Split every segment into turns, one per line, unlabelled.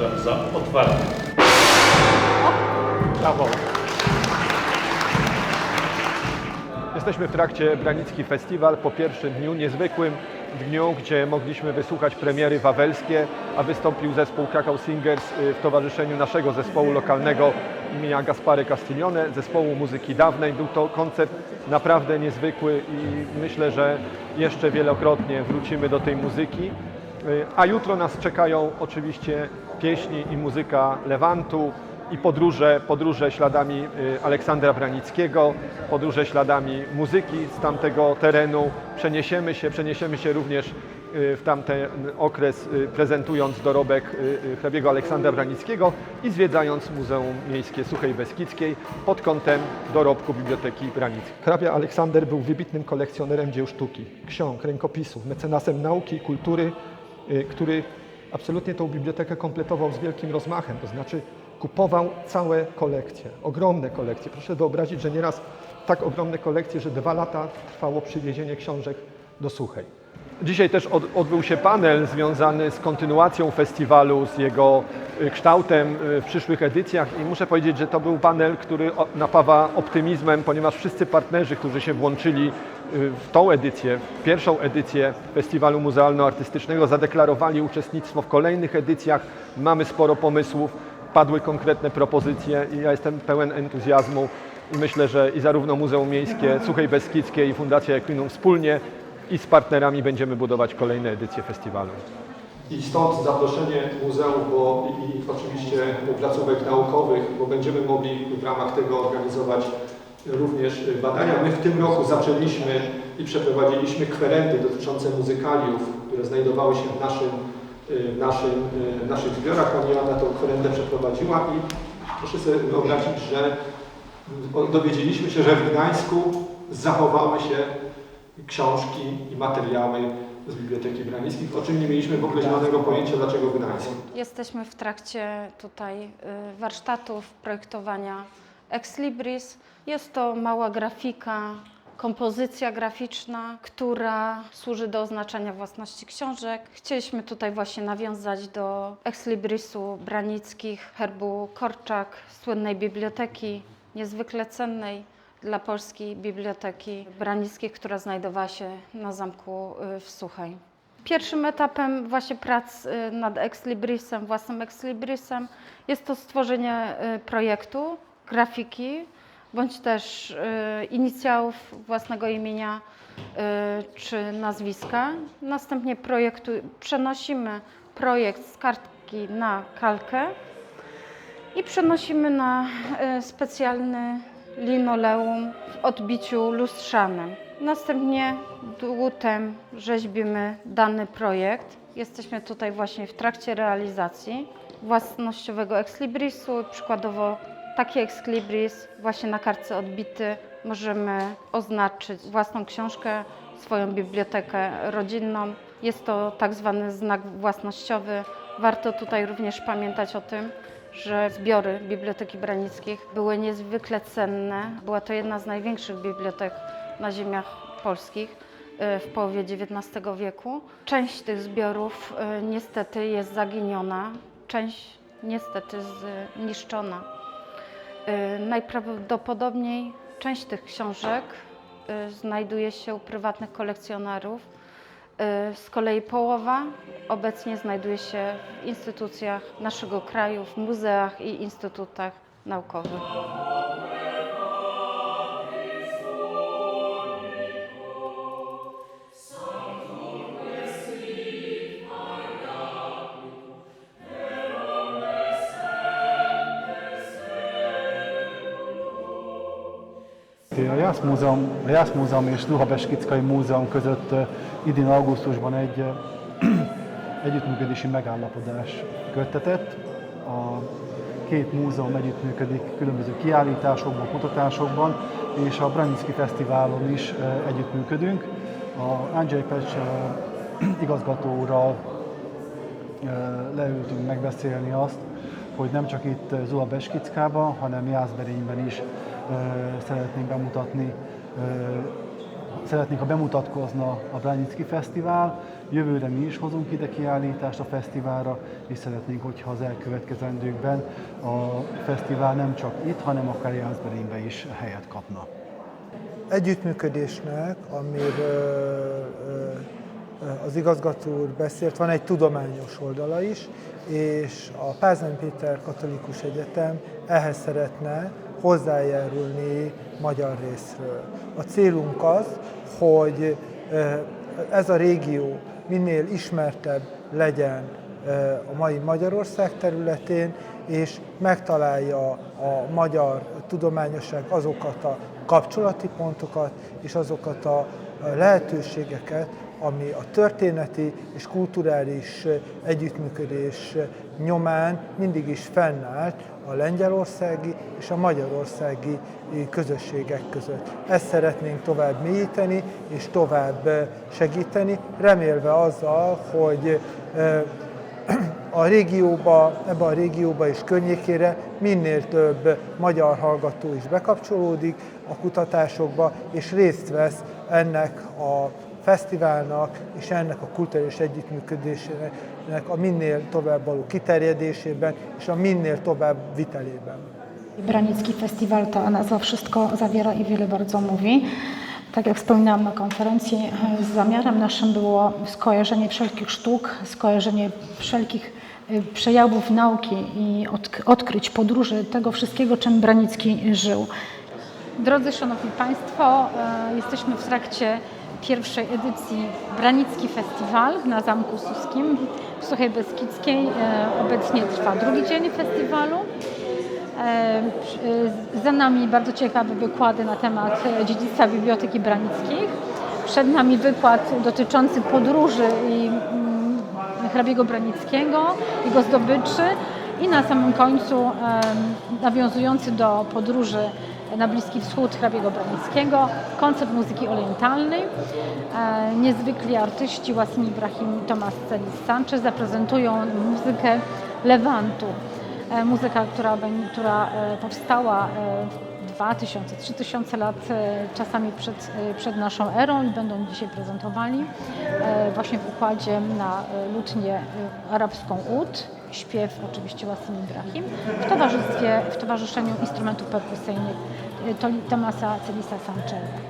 uważam za otwarty.
Brawo. Jesteśmy w trakcie Branicki Festiwal po pierwszym dniu, niezwykłym dniu, gdzie mogliśmy wysłuchać premiery wawelskie, a wystąpił zespół Krakau Singers y, w towarzyszeniu naszego zespołu lokalnego imienia Gaspary Castiglione, zespołu muzyki dawnej. Był to koncert naprawdę niezwykły i myślę, że jeszcze wielokrotnie wrócimy do tej muzyki. A jutro nas czekają oczywiście pieśni i muzyka Lewantu, i podróże, podróże śladami y, Aleksandra Branickiego, podróże śladami muzyki z tamtego terenu. Przeniesiemy się, przeniesiemy się również y, w tamten okres, y, prezentując dorobek hrabiego Aleksandra Branickiego i zwiedzając Muzeum Miejskie Suchej Beskidzkiej pod kątem dorobku Biblioteki Branickiej. Hrabia Aleksander był wybitnym kolekcjonerem dzieł sztuki, ksiąg, rękopisów, mecenasem nauki i kultury, który absolutnie tą bibliotekę kompletował z wielkim rozmachem, to znaczy kupował całe kolekcje, ogromne kolekcje. Proszę wyobrazić, że nieraz tak ogromne kolekcje, że dwa lata trwało przywiezienie książek do Suchej. Dzisiaj też od, odbył się panel związany z kontynuacją festiwalu, z jego y, kształtem y, w przyszłych edycjach i muszę powiedzieć, że to był panel, który napawa optymizmem, ponieważ wszyscy partnerzy, którzy się włączyli y, w tą edycję, w pierwszą edycję Festiwalu Muzealno-Artystycznego zadeklarowali uczestnictwo w kolejnych edycjach. Mamy sporo pomysłów, padły konkretne propozycje i ja jestem pełen entuzjazmu i myślę, że i zarówno Muzeum Miejskie Suchej Beskidzkiej i Fundacja Equinum wspólnie i z partnerami będziemy budować kolejne edycje festiwalu. I stąd zaproszenie muzeum bo, i, oczywiście placówek naukowych, bo będziemy mogli w ramach tego organizować również badania. My w tym roku zaczęliśmy i przeprowadziliśmy kwerendy dotyczące muzykaliów, które znajdowały się w naszym, w naszym, w naszych zbiorach. Pani Joanna tą kwerendę przeprowadziła i proszę sobie wyobrazić, że dowiedzieliśmy się, że w Gdańsku zachowały się książki i materiały z Biblioteki Branickiej, o czym nie mieliśmy w ogóle pojęcia, dlaczego w Gdańsku.
Jesteśmy w trakcie tutaj y, warsztatów projektowania Ex Libris. Jest to mała grafika, kompozycja graficzna, która służy do oznaczania własności książek. Chcieliśmy tutaj właśnie nawiązać do Ex Librisu Branickich, herbu Korczak, słynnej biblioteki, niezwykle cennej dla polskiej biblioteki branickiej, która znajdowała się na zamku y, w Suchej. Pierwszym etapem właśnie prac y, nad Exlibrisem, własnym Exlibrisem jest to stworzenie y, projektu, grafiki, bądź też inicjałów własnego imienia czy nazwiska. Następnie projektu, przenosimy projekt z kartki na kalkę i przenosimy na specjalny linoleum w odbiciu lustrzanym. Następnie dłutem rzeźbimy dany projekt. Jesteśmy tutaj właśnie w trakcie realizacji własnościowego exlibrisu. Przykładowo taki exlibris właśnie na kartce odbity możemy oznaczyć własną książkę, swoją bibliotekę rodzinną. Jest to tak zwany znak własnościowy. Warto tutaj również pamiętać o tym, że zbiory Biblioteki Branickich były niezwykle cenne. Była to jedna z największych bibliotek na ziemiach polskich y, w połowie XIX wieku. Część tych zbiorów y, niestety jest zaginiona, część niestety zniszczona. Y, Najprawdopodobniej część tych książek znajduje się u prywatnych kolekcjonerów. Y, Z kolei połowa obecnie znajduje się w instytucjach naszego kraju, w muzeach i instytutach naukowych.
A Jász Múzeum, a Jász Múzeum és Luha Beskickai Múzeum között idén augusztusban egy együttműködési megállapodás köttetett. A két múzeum együttműködik különböző kiállításokban, kutatásokban, és a Branicki Fesztiválon is együttműködünk. A Andrzej Pecs igazgatóral leültünk megbeszélni azt, hogy nem csak itt Zula Beskickában, hanem Jászberényben is szeretnénk bemutatni szeretnénk, ha bemutatkozna a Branicki Fesztivál. Jövőre mi is hozunk ide kiállítást a fesztiválra, és szeretnénk, hogyha az elkövetkezendőkben a fesztivál nem csak itt, hanem akár Jászberényben is helyet kapna.
együttműködésnek, amiről az igazgató úr beszélt, van egy tudományos oldala is, és a Pázmány Péter Katolikus Egyetem ehhez szeretne hozzájárulni magyar részről. A célunk az, hogy ez a régió minél ismertebb legyen a mai Magyarország területén, és megtalálja a magyar tudományosság azokat a kapcsolati pontokat és azokat a lehetőségeket, ami a történeti és kulturális együttműködés nyomán mindig is fennállt a lengyelországi és a magyarországi közösségek között. Ezt szeretnénk tovább mélyíteni és tovább segíteni, remélve azzal, hogy a régióba, ebbe a régióba és környékére minél több magyar hallgató is bekapcsolódik a kutatásokba, és részt vesz ennek a fesztiválnak és ennek a kulturális együttműködésének a minél tovább való kiterjedésében és a minél tovább vitelében.
Branicki Festiwal ta nazwa wszystko zawiera i wiele bardzo mówi. Tak jak wspominałam na konferencji, e, zamiarem naszym było skojarzenie wszelkich sztuk, skojarzenie wszelkich e, przejawów nauki i odk- odkryć podróży tego wszystkiego, czym Branicki żył. Drodzy Szanowni Państwo, e, jesteśmy w trakcie pierwszej edycji Branicki Festiwal na Zamku Suskim w Suchej Beskidzkiej. E, Obecnie trwa drugi dzień festiwalu. E, przy- e, Za nami bardzo ciekawe wykłady na temat dziedzictwa Biblioteki Branickich. Przed nami wykład dotyczący podróży i mm, hrabiego Branickiego, jego zdobyczy i na samym końcu nawiązujący do podróży na Bliski Wschód hrabiego Branickiego, koncert muzyki orientalnej. E, Niezwykli artyści Wasim Ibrahim i Tomasz Celis Sanchez zaprezentują muzykę Lewantu. E, Muzyka, która, która e, powstała e, 2000-3000 lat czasami przed, przed naszą erą i będą dzisiaj prezentowali właśnie w układzie na lutnię arabską ud, śpiew oczywiście Wasim Ibrahim, w towarzystwie, w towarzyszeniu instrumentów perkusyjnych Tomasa Celisa Sancheza.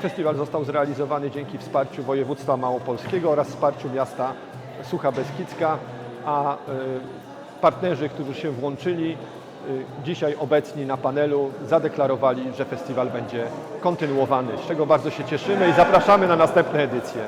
Festiwal został zrealizowany dzięki wsparciu województwa małopolskiego oraz wsparciu miasta Sucha Beskidzka, a y, partnerzy, którzy się włączyli, y, dzisiaj obecni na panelu, zadeklarowali, że festiwal będzie kontynuowany, z czego bardzo się cieszymy i zapraszamy na następne edycje.